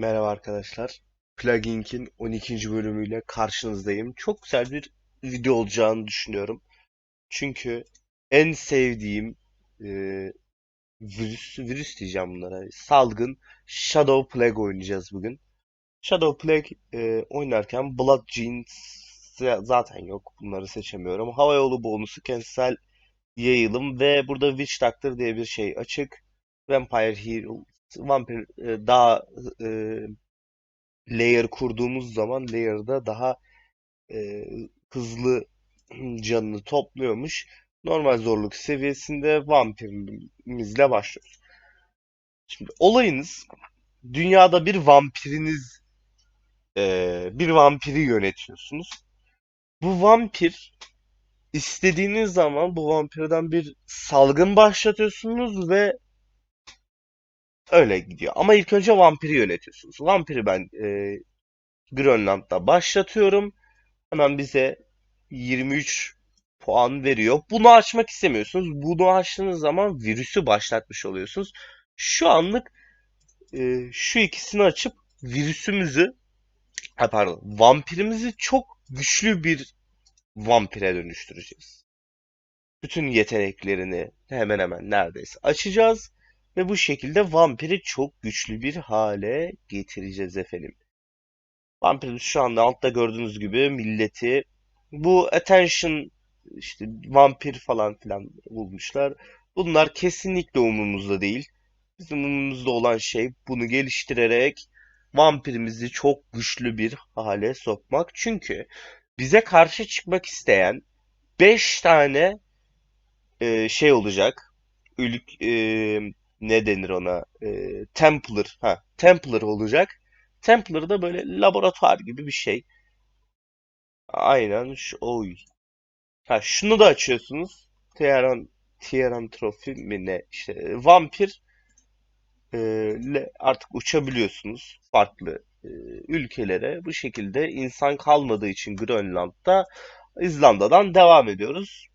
Merhaba arkadaşlar. Plugin'in 12. bölümüyle karşınızdayım. Çok güzel bir video olacağını düşünüyorum. Çünkü en sevdiğim e, virüs, virüs diyeceğim bunlara. Salgın Shadow Plague oynayacağız bugün. Shadow Plague e, oynarken Blood Genes zaten yok. Bunları seçemiyorum. Havayolu bonusu, kentsel yayılım ve burada Witch Doctor diye bir şey açık. Vampire Heal, Vampir e, daha e, layer kurduğumuz zaman layer'da daha e, hızlı canını topluyormuş. Normal zorluk seviyesinde vampirimizle başlıyoruz. Şimdi olayınız dünyada bir vampiriniz e, bir vampiri yönetiyorsunuz. Bu vampir istediğiniz zaman bu vampirden bir salgın başlatıyorsunuz ve öyle gidiyor. Ama ilk önce vampiri yönetiyorsunuz. Vampiri ben e, Grönland'da başlatıyorum. Hemen bize 23 puan veriyor. Bunu açmak istemiyorsunuz. Bunu açtığınız zaman virüsü başlatmış oluyorsunuz. Şu anlık e, şu ikisini açıp virüsümüzü ha pardon vampirimizi çok güçlü bir vampire dönüştüreceğiz. Bütün yeteneklerini hemen hemen neredeyse açacağız ve bu şekilde vampiri çok güçlü bir hale getireceğiz efendim. Vampirimiz şu anda altta gördüğünüz gibi milleti bu attention işte vampir falan filan bulmuşlar. Bunlar kesinlikle umurumuzda değil. Bizim umurumuzda olan şey bunu geliştirerek vampirimizi çok güçlü bir hale sokmak. Çünkü bize karşı çıkmak isteyen 5 tane e, şey olacak. Ülk, e, ne denir ona? E, Templar. Ha, Templar olacak. Templar da böyle laboratuvar gibi bir şey. Aynen şu oy. Ha şunu da açıyorsunuz. Tieran Tieran Trophy mi ne? İşte vampir e, le artık uçabiliyorsunuz farklı e, ülkelere. Bu şekilde insan kalmadığı için Grönland'da İzlanda'dan devam ediyoruz.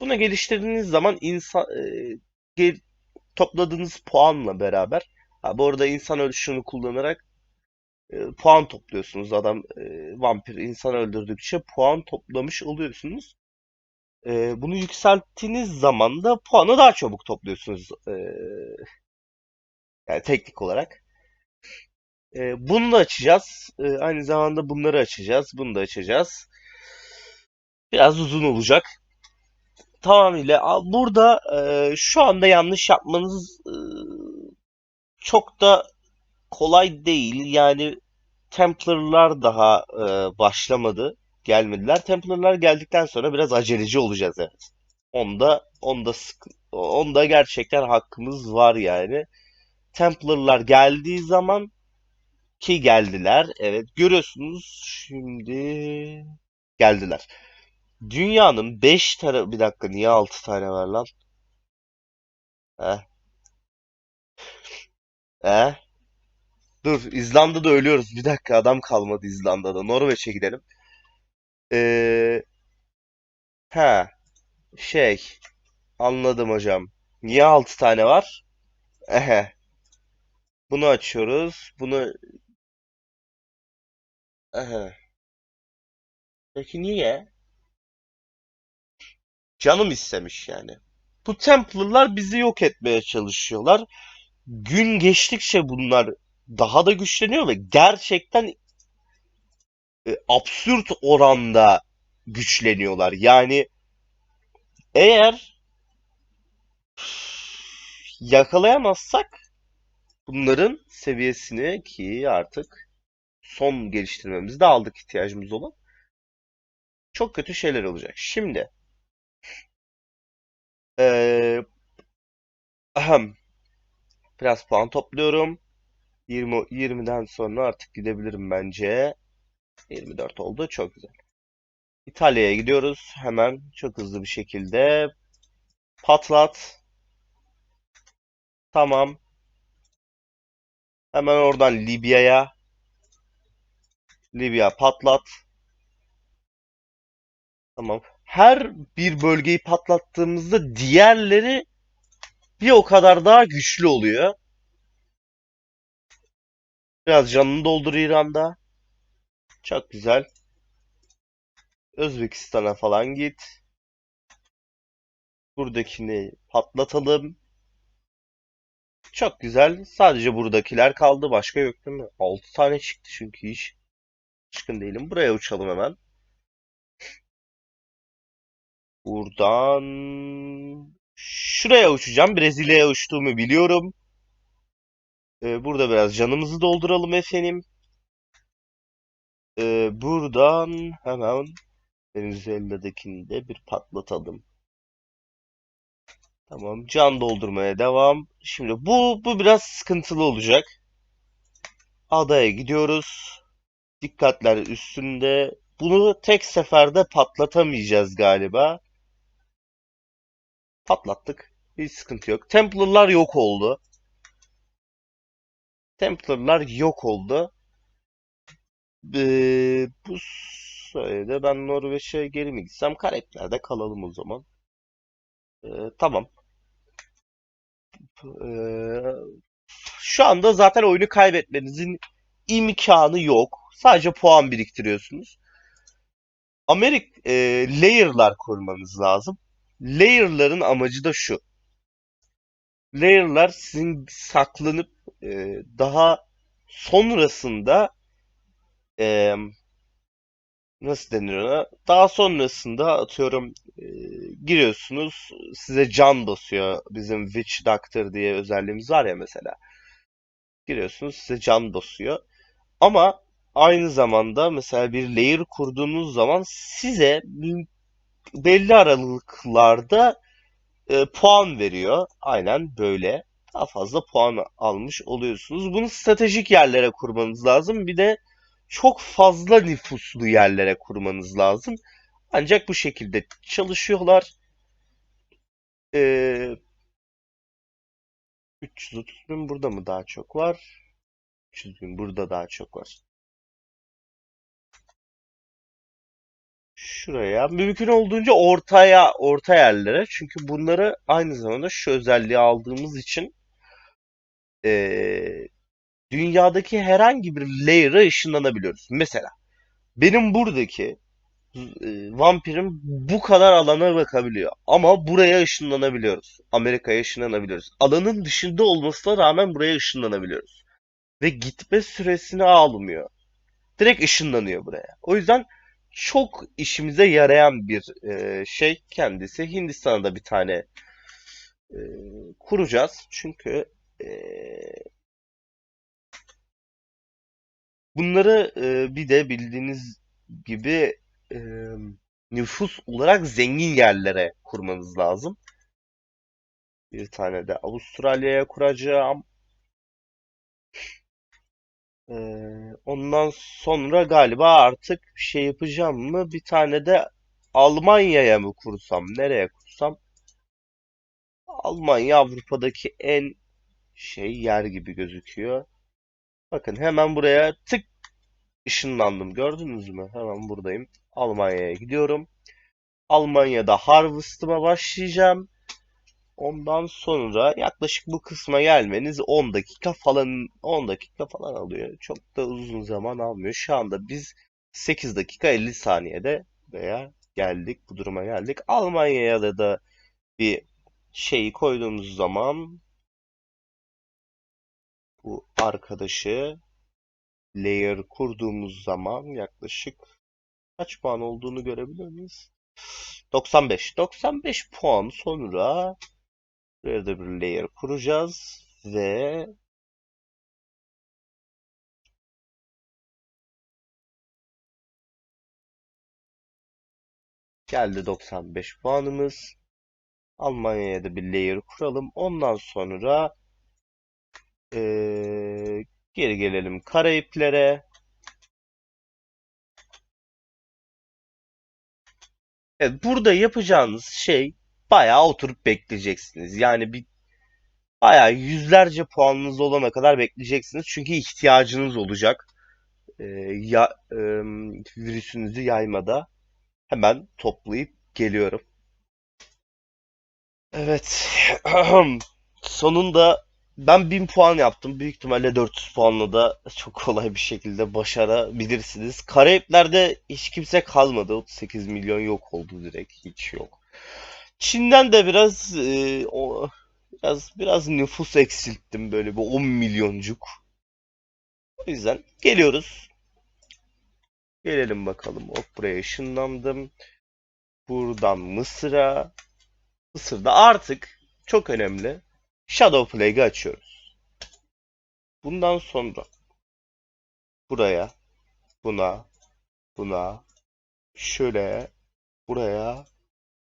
Bunu geliştirdiğiniz zaman insan e, topladığınız puanla beraber ha, bu arada insan ölçüsünü kullanarak e, puan topluyorsunuz. Adam e, vampir insan öldürdükçe puan toplamış oluyorsunuz. E, bunu yükselttiğiniz zaman da puanı daha çabuk topluyorsunuz. E, yani teknik olarak. E, bunu da açacağız. E, aynı zamanda bunları açacağız. Bunu da açacağız. Biraz uzun olacak. Tamamıyla burada e, şu anda yanlış yapmanız e, çok da kolay değil. Yani Templar'lar daha e, başlamadı. Gelmediler. Templar'lar geldikten sonra biraz aceleci olacağız evet. Onda onda sık, onda gerçekten hakkımız var yani. Templar'lar geldiği zaman ki geldiler. Evet görüyorsunuz şimdi geldiler. Dünyanın 5 tane bir dakika niye 6 tane var lan? He? He? Dur İzlanda'da ölüyoruz. Bir dakika adam kalmadı İzlanda'da. Norveç'e gidelim. Ee, ha şey anladım hocam. Niye 6 tane var? Ehe. Bunu açıyoruz. Bunu ehe. Peki niye? Canım istemiş yani. Bu Templar'lar bizi yok etmeye çalışıyorlar. Gün geçtikçe bunlar daha da güçleniyor ve gerçekten e, absürt oranda güçleniyorlar. Yani eğer yakalayamazsak bunların seviyesini ki artık son geliştirmemizde aldık ihtiyacımız olan çok kötü şeyler olacak. Şimdi ee, ahem, biraz puan topluyorum. 20 20'den sonra artık gidebilirim bence. 24 oldu. Çok güzel. İtalya'ya gidiyoruz. Hemen çok hızlı bir şekilde. Patlat. Tamam. Hemen oradan Libya'ya. Libya patlat. Tamam. Her bir bölgeyi patlattığımızda diğerleri bir o kadar daha güçlü oluyor. Biraz canını doldur İran'da. Çok güzel. Özbekistan'a falan git. Buradakini patlatalım. Çok güzel. Sadece buradakiler kaldı. Başka yok değil mi? 6 tane çıktı çünkü hiç şaşkın değilim. Buraya uçalım hemen. Buradan şuraya uçacağım. Brezilya'ya uçtuğumu biliyorum. Ee, burada biraz canımızı dolduralım efendim. Ee, buradan hemen Venezuela'dakini de bir patlatalım. Tamam. Can doldurmaya devam. Şimdi bu bu biraz sıkıntılı olacak. Adaya gidiyoruz. Dikkatler üstünde. Bunu tek seferde patlatamayacağız galiba. Patlattık. Hiç sıkıntı yok. Templar'lar yok oldu. Templar'lar yok oldu. Ee, bu sayede ben Norveç'e geri mi gitsem? Karayipler'de kalalım o zaman. Ee, tamam. Ee, şu anda zaten oyunu kaybetmenizin imkanı yok. Sadece puan biriktiriyorsunuz. Amerik e, layer'lar kurmanız lazım. Layer'ların amacı da şu. Layer'lar sizin saklanıp e, daha sonrasında e, nasıl denir ona? Daha sonrasında atıyorum e, giriyorsunuz size can basıyor. Bizim Witch Doctor diye özelliğimiz var ya mesela. Giriyorsunuz size can basıyor. Ama aynı zamanda mesela bir layer kurduğunuz zaman size belli aralıklarda e, puan veriyor. Aynen böyle. Daha fazla puan almış oluyorsunuz. Bunu stratejik yerlere kurmanız lazım. Bir de çok fazla nüfuslu yerlere kurmanız lazım. Ancak bu şekilde çalışıyorlar. Ee, 330 bin burada mı daha çok var? 300 bin burada daha çok var. Şuraya. Mümkün olduğunca ortaya, orta yerlere. Çünkü bunları aynı zamanda şu özelliği aldığımız için ee, dünyadaki herhangi bir layer'a ışınlanabiliyoruz. Mesela benim buradaki e, vampirim bu kadar alana bakabiliyor. Ama buraya ışınlanabiliyoruz. Amerika'ya ışınlanabiliyoruz. Alanın dışında olmasına rağmen buraya ışınlanabiliyoruz. Ve gitme süresini almıyor. Direkt ışınlanıyor buraya. O yüzden çok işimize yarayan bir e, şey kendisi. Hindistan'a da bir tane e, kuracağız. Çünkü e, bunları e, bir de bildiğiniz gibi e, nüfus olarak zengin yerlere kurmanız lazım. Bir tane de Avustralya'ya kuracağım. Ee, ondan sonra galiba artık şey yapacağım mı? Bir tane de Almanya'ya mı kursam? Nereye kursam? Almanya Avrupa'daki en şey yer gibi gözüküyor. Bakın hemen buraya tık ışınlandım. Gördünüz mü? Hemen buradayım. Almanya'ya gidiyorum. Almanya'da Harvest'ıma başlayacağım. Ondan sonra yaklaşık bu kısma gelmeniz 10 dakika falan 10 dakika falan alıyor. Çok da uzun zaman almıyor. Şu anda biz 8 dakika 50 saniyede veya geldik bu duruma geldik. Almanya'ya da da bir şeyi koyduğumuz zaman bu arkadaşı layer kurduğumuz zaman yaklaşık kaç puan olduğunu görebilir miyiz? 95. 95 puan sonra Buraya da bir layer kuracağız ve geldi 95 puanımız. Almanya'ya da bir layer kuralım. Ondan sonra ee, geri gelelim Karayiplere. Evet, burada yapacağınız şey bayağı oturup bekleyeceksiniz. Yani bir bayağı yüzlerce puanınız olana kadar bekleyeceksiniz. Çünkü ihtiyacınız olacak. Ee, ya e, virüsünüzü yaymada hemen toplayıp geliyorum. Evet. Sonunda Ben 1000 puan yaptım. Büyük ihtimalle 400 puanla da çok kolay bir şekilde başarabilirsiniz. Karayipler'de hiç kimse kalmadı. 38 milyon yok oldu direkt. Hiç yok. Çin'den de biraz e, o biraz biraz nüfus eksilttim böyle bir 10 milyoncuk. O yüzden geliyoruz. Gelelim bakalım. Hop buraya ışınlandım. Buradan Mısır'a. Mısır'da artık çok önemli. Shadow Flag'i açıyoruz. Bundan sonra buraya, buna, buna, şöyle, buraya,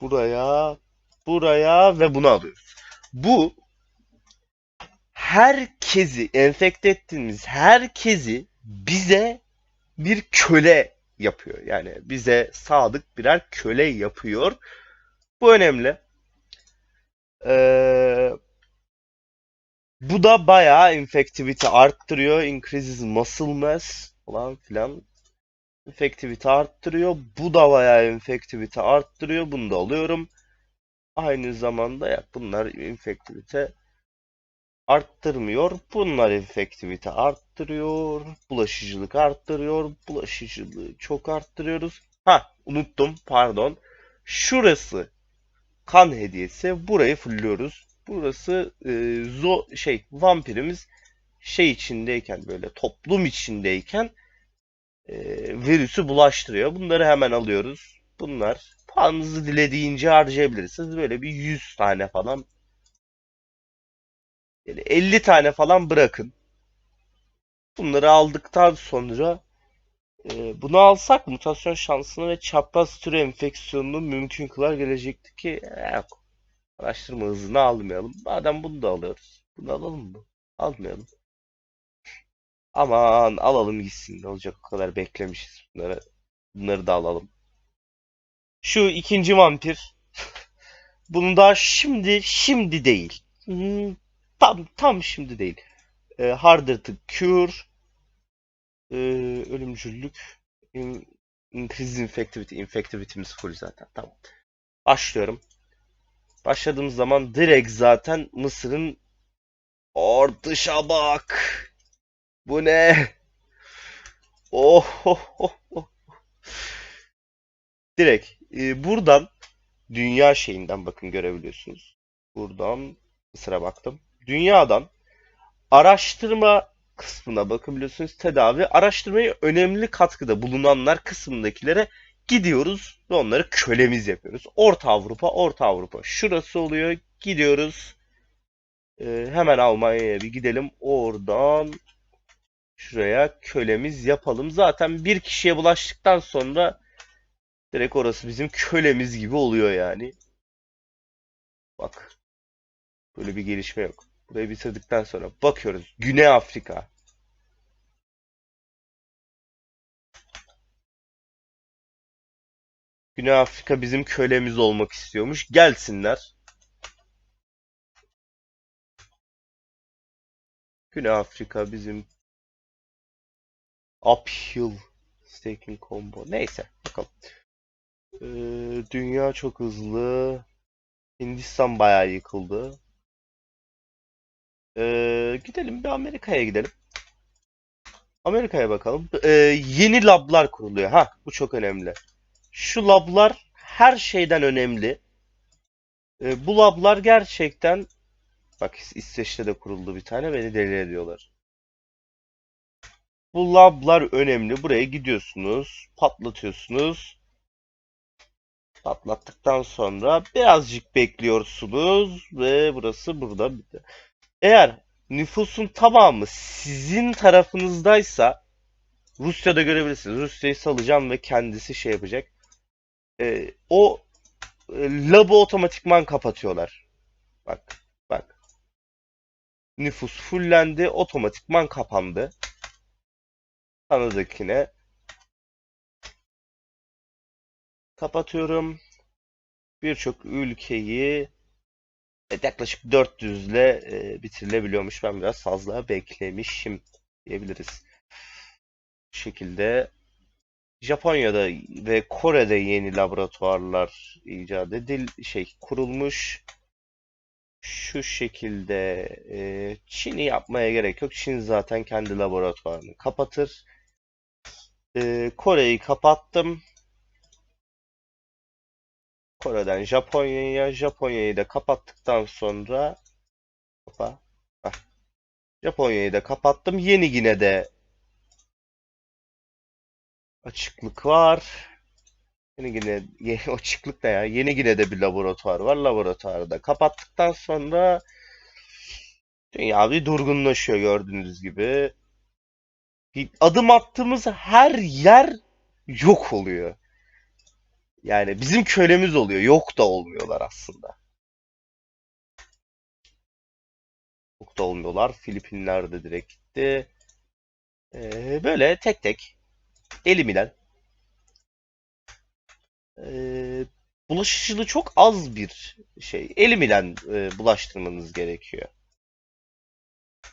buraya, buraya ve bunu alıyoruz. Bu herkesi enfekte ettiğimiz herkesi bize bir köle yapıyor. Yani bize sadık birer köle yapıyor. Bu önemli. Ee, bu da bayağı infectivity arttırıyor. Increases muscle mass falan filan. Infectivity arttırıyor. Bu da bayağı infectivity arttırıyor. Bunu da alıyorum. Aynı zamanda ya bunlar infectivity arttırmıyor. Bunlar infectivity arttırıyor. Bulaşıcılık arttırıyor. Bulaşıcılığı çok arttırıyoruz. Ha unuttum pardon. Şurası kan hediyesi. Burayı fulluyoruz. Burası e, zo şey vampirimiz şey içindeyken böyle toplum içindeyken e, virüsü bulaştırıyor. Bunları hemen alıyoruz. Bunlar paranızı dilediğince harcayabilirsiniz. Böyle bir 100 tane falan yani 50 tane falan bırakın. Bunları aldıktan sonra e, bunu alsak mutasyon şansını ve çapraz tür enfeksiyonunu mümkün kılar gelecekteki e, yok. Araştırma hızını almayalım. Madem bunu da alıyoruz. Bunu alalım mı? Almayalım. Aman alalım gitsin. Ne olacak o kadar beklemişiz bunları. Bunları da alalım. Şu ikinci vampir. Bunu daha şimdi şimdi değil. Hmm, Tam tam şimdi değil. E, harder to cure. E, ölümcüllük. In, increase infectivity. Infectivity'miz full zaten. Tamam. Başlıyorum. Başladığımız zaman direkt zaten Mısır'ın artışa bak. Bu ne? Oh, oh, oh, oh. Direkt e, buradan dünya şeyinden bakın görebiliyorsunuz. Buradan Mısır'a baktım. Dünyadan araştırma kısmına bakabiliyorsunuz. Tedavi, araştırmaya önemli katkıda bulunanlar kısmındakilere gidiyoruz ve onları kölemiz yapıyoruz. Orta Avrupa, Orta Avrupa. Şurası oluyor. Gidiyoruz. Ee, hemen Almanya'ya bir gidelim. Oradan şuraya kölemiz yapalım. Zaten bir kişiye bulaştıktan sonra direkt orası bizim kölemiz gibi oluyor yani. Bak. Böyle bir gelişme yok. Burayı bitirdikten sonra bakıyoruz. Güney Afrika. Güney Afrika bizim kölemiz olmak istiyormuş. Gelsinler. Güney Afrika bizim uphill staking combo. Neyse bakalım. Ee, dünya çok hızlı. Hindistan bayağı yıkıldı. Ee, gidelim bir Amerika'ya gidelim. Amerika'ya bakalım. Ee, yeni lablar kuruluyor. Ha, bu çok önemli. Şu lablar her şeyden önemli. Ee, bu lablar gerçekten bak İsveç'te de kuruldu bir tane beni deli ediyorlar. Bu lablar önemli. Buraya gidiyorsunuz, patlatıyorsunuz. Patlattıktan sonra birazcık bekliyorsunuz ve burası burada. Eğer nüfusun tamamı sizin tarafınızdaysa Rusya'da görebilirsiniz. Rusya'yı salacağım ve kendisi şey yapacak. Ee, o e, labı otomatikman kapatıyorlar. Bak, bak. Nüfus fullendi, otomatikman kapandı. Tanıdakine kapatıyorum. Birçok ülkeyi Evet, yaklaşık 400 ile e, bitirilebiliyormuş. Ben biraz fazla beklemişim diyebiliriz. Bu şekilde Japonya'da ve Kore'de yeni laboratuvarlar icat edil şey kurulmuş. şu şekilde e, Çin'i yapmaya gerek yok. Çin zaten kendi laboratuvarını kapatır. E, Kore'yi kapattım. Kore'den Japonya'ya, Japonya'yı da kapattıktan sonra Hoppa. Hah. Japonya'yı da kapattım. Yeni Gine'de açıklık var. Yeni Gine, ye- açıklık ne ya? Yeni Gine'de bir laboratuvar var. Laboratuvarı da kapattıktan sonra dünya bir durgunlaşıyor gördüğünüz gibi. Adım attığımız her yer yok oluyor. Yani bizim kölemiz oluyor. Yok da olmuyorlar aslında. Yok da olmuyorlar. Filipinler'de direkt gitti. Ee, böyle tek tek eliminen ee, bulaşıcılığı çok az bir şey. Eliminen e, bulaştırmanız gerekiyor.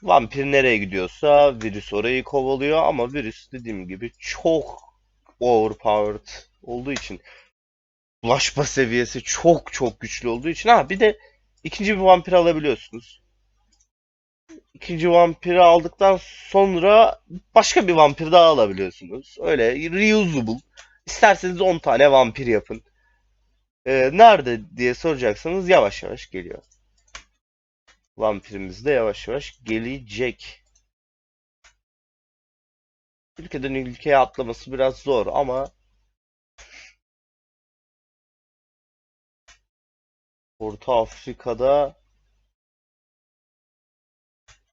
Vampir nereye gidiyorsa virüs orayı kovalıyor ama virüs dediğim gibi çok overpowered olduğu için bulaşma seviyesi çok çok güçlü olduğu için ha bir de ikinci bir vampir alabiliyorsunuz. İkinci vampiri aldıktan sonra başka bir vampir daha alabiliyorsunuz. Öyle reusable. İsterseniz 10 tane vampir yapın. Ee, nerede diye soracaksanız yavaş yavaş geliyor. Vampirimiz de yavaş yavaş gelecek. Ülkeden ülkeye atlaması biraz zor ama Orta Afrika'da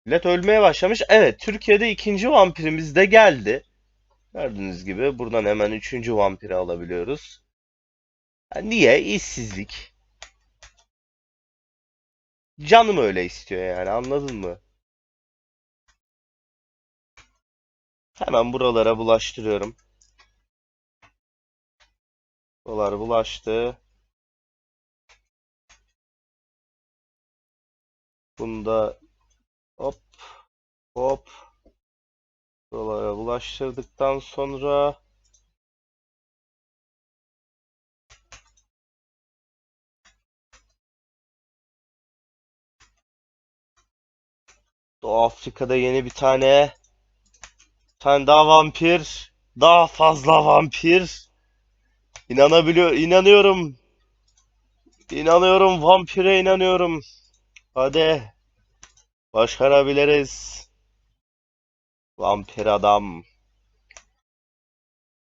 millet ölmeye başlamış. Evet, Türkiye'de ikinci vampirimiz de geldi. Gördüğünüz gibi buradan hemen üçüncü vampiri alabiliyoruz. Niye? İşsizlik. Canım öyle istiyor yani anladın mı? Hemen buralara bulaştırıyorum. Buralar bulaştı. Bunda hop hop buralara bulaştırdıktan sonra Doğu Afrika'da yeni bir tane. Bir tane daha vampir. Daha fazla vampir. İnanabiliyor inanıyorum. İnanıyorum vampire inanıyorum. Hadi. Başarabiliriz. Vampir adam.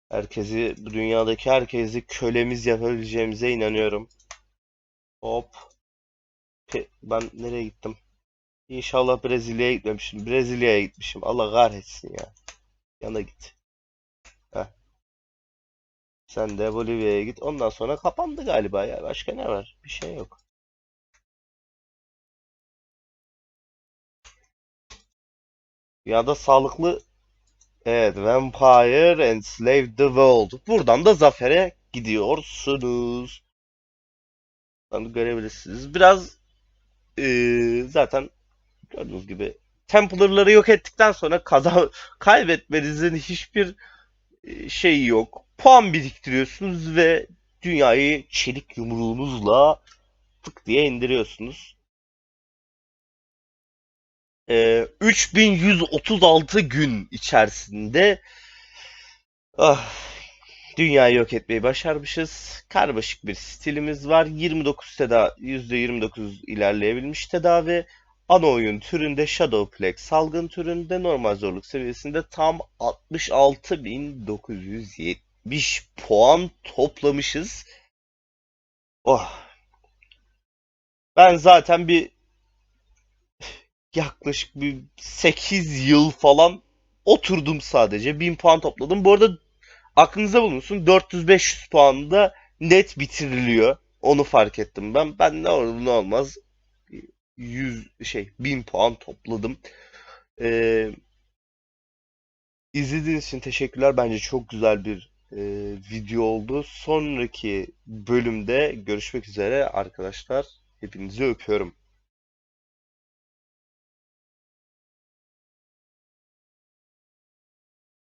Herkesi dünyadaki herkesi kölemiz yapabileceğimize inanıyorum. Hop. Pe- ben nereye gittim İnşallah Brezilya'ya gitmemişim Brezilya'ya gitmişim Allah kahretsin ya yana git Heh. Sen de Bolivya'ya git. Ondan sonra kapandı galiba ya. Başka ne var? Bir şey yok. Ya da sağlıklı Evet, Vampire Enslave the World. Buradan da zafere gidiyorsunuz. Buradan görebilirsiniz. Biraz eee, zaten gördüğünüz gibi Templar'ları yok ettikten sonra kaza kaybetmenizin hiçbir e, şeyi yok. Puan biriktiriyorsunuz ve dünyayı çelik yumruğunuzla tık diye indiriyorsunuz. Ee, 3136 gün içerisinde ah, dünyayı yok etmeyi başarmışız. Karmaşık bir stilimiz var. 29 teda %29 ilerleyebilmiş tedavi. Ana oyun türünde Shadow Plague salgın türünde normal zorluk seviyesinde tam 66.970 puan toplamışız. Oh. Ben zaten bir yaklaşık bir 8 yıl falan oturdum sadece. 1000 puan topladım. Bu arada aklınızda bulunsun 400-500 puanda net bitiriliyor. Onu fark ettim ben. Ben ne olur ne olmaz 100 şey 1000 puan topladım. Ee, izlediğiniz için teşekkürler. Bence çok güzel bir e, video oldu. Sonraki bölümde görüşmek üzere arkadaşlar. Hepinizi öpüyorum.